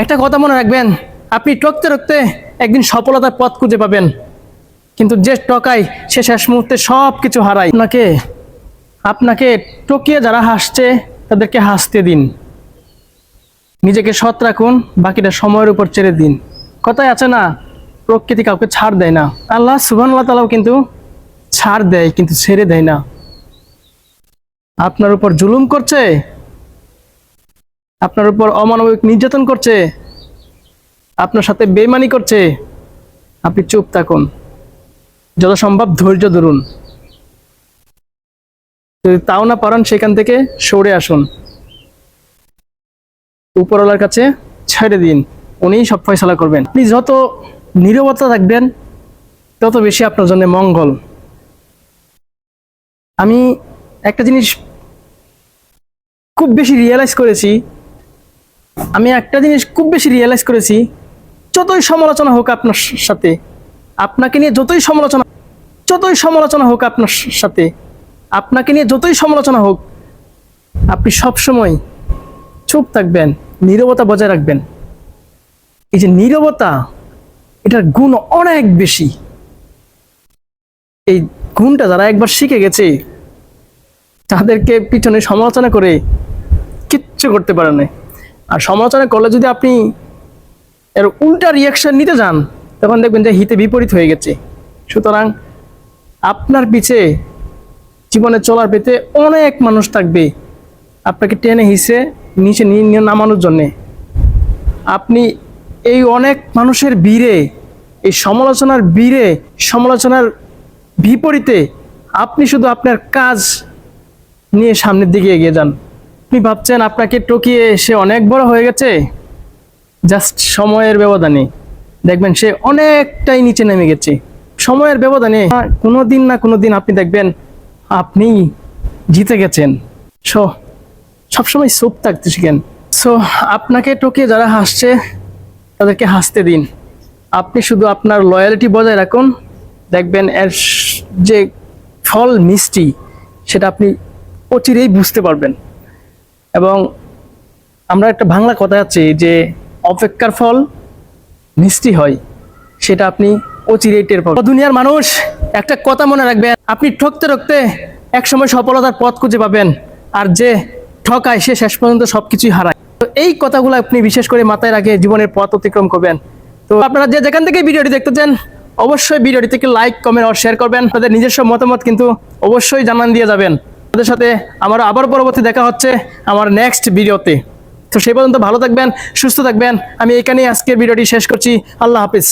একটা কথা মনে রাখবেন, আপনি টকতে টকতে একদিন সফলতার পথ খুঁজে পাবেন। কিন্তু যে টকায় সে শেষ মুহূর্তে সব কিছু হারায়। আপনাকে আপনাকে টকিয়ে যারা হাসছে, তাদেরকে হাসতে দিন। নিজেকে সৎ রাখুন, বাকিটা সময়ের উপর ছেড়ে দিন। কথায় আছে না, প্রকৃতি কাউকে ছাড় দেয় না। আল্লাহ আল্লাহ তালাও কিন্তু ছাড় দেয়, কিন্তু ছেড়ে দেয় না। আপনার উপর জুলুম করছে আপনার উপর অমানবিক নির্যাতন করছে, আপনার সাথে বেমানি করছে, আপনি চুপ থাকুন। যত সম্ভব ধৈর্য ধরুন। যদি তাও না পারেন সেখান থেকে সরে আসুন। উপরওয়ালার কাছে ছেড়ে দিন, উনিই সব ফয়সলা করবেন। আপনি যত নীরবতা থাকবেন, তত বেশি আপনার জন্য মঙ্গল। আমি একটা জিনিস খুব বেশি রিয়েলাইজ করেছি আমি একটা জিনিস খুব বেশি রিয়েলাইজ করেছি, যতই সমালোচনা হোক আপনার সাথে, আপনাকে নিয়ে যতই সমালোচনা যতই সমালোচনা হোক আপনার সাথে, আপনাকে নিয়ে যতই সমালোচনা হোক, আপনি সবসময় চুপ থাকবেন, নীরবতা বজায় রাখবেন। এই যে নীরবতা, এটার গুণ অনেক বেশি। এই গুণটা যারা একবার শিখে গেছে, তাদেরকে পিছনে সমালোচনা করে কিচ্ছু করতে পারে না। আর সমালোচনা করলে যদি আপনি এর উল্টা রিয়াকশন নিতে যান, তখন দেখবেন যে হিতে বিপরীত হয়ে গেছে। সুতরাং আপনার পিছে জীবনে চলার পেতে অনেক মানুষ থাকবে আপনাকে টেনে হিসে নিচে নিয়ে নামানোর জন্যে। আপনি এই অনেক মানুষের ভিড়ে, এই সমালোচনার ভিড়ে, সমালোচনার বিপরীতে আপনি শুধু আপনার কাজ নিয়ে সামনের দিকে এগিয়ে যান। আপনি ভাবছেন আপনাকে টকিয়ে সে অনেক বড় হয়ে গেছে? জাস্ট সময়ের ব্যবধানে। দেখবেন সে অনেকটাই নিচে নেমে গেছে। সময়ের ব্যবধানে কোনো দিন না কোনো দিন আপনি দেখবেন আপনি জিতে গেছেন। সো, সবসময় চুপ থাকতে শিখেন। সো, আপনাকে টকিয়ে যারা হাসছে, তাদেরকে হাসতে দিন। আপনি শুধু আপনার লয়ালিটি বজায় রাখুন। দেখবেন এর যে ফল মিষ্টি, সেটা আপনি অচিরেই বুঝতে পারবেন। এবং আমরা একটা বাংলা কথা আছে যে অপেক্ষার ফল মিষ্টি হয়, সেটা আপনি অচিরেই টের পাবেন। দুনিয়ার মানুষ একটা কথা মনে রাখবেন, আপনি ঠকতে ঠকতে একসময় সফলতার পথ খুঁজে পাবেন আর যে ঠকায় সে শেষ পর্যন্ত সবকিছুই হারায়। তো এই কথাগুলো আপনি বিশেষ করে মাথায় রাখে জীবনের পথ অতিক্রম করবেন। তো আপনারা যে যেখান থেকে ভিডিওটি দেখতে চান অবশ্যই ভিডিওটি থেকে লাইক কমেন্ট আর শেয়ার করবেন। তাদের নিজস্ব মতামত কিন্তু অবশ্যই জানান দিয়ে যাবেন। তাদের সাথে আমার আবার পরবর্তী দেখা হচ্ছে আমার নেক্সট ভিডিওতে তো সেই পর্যন্ত ভালো থাকবেন, সুস্থ থাকবেন। আমি এখানেই আজকের ভিডিওটি শেষ করছি। আল্লাহ হাফিজ।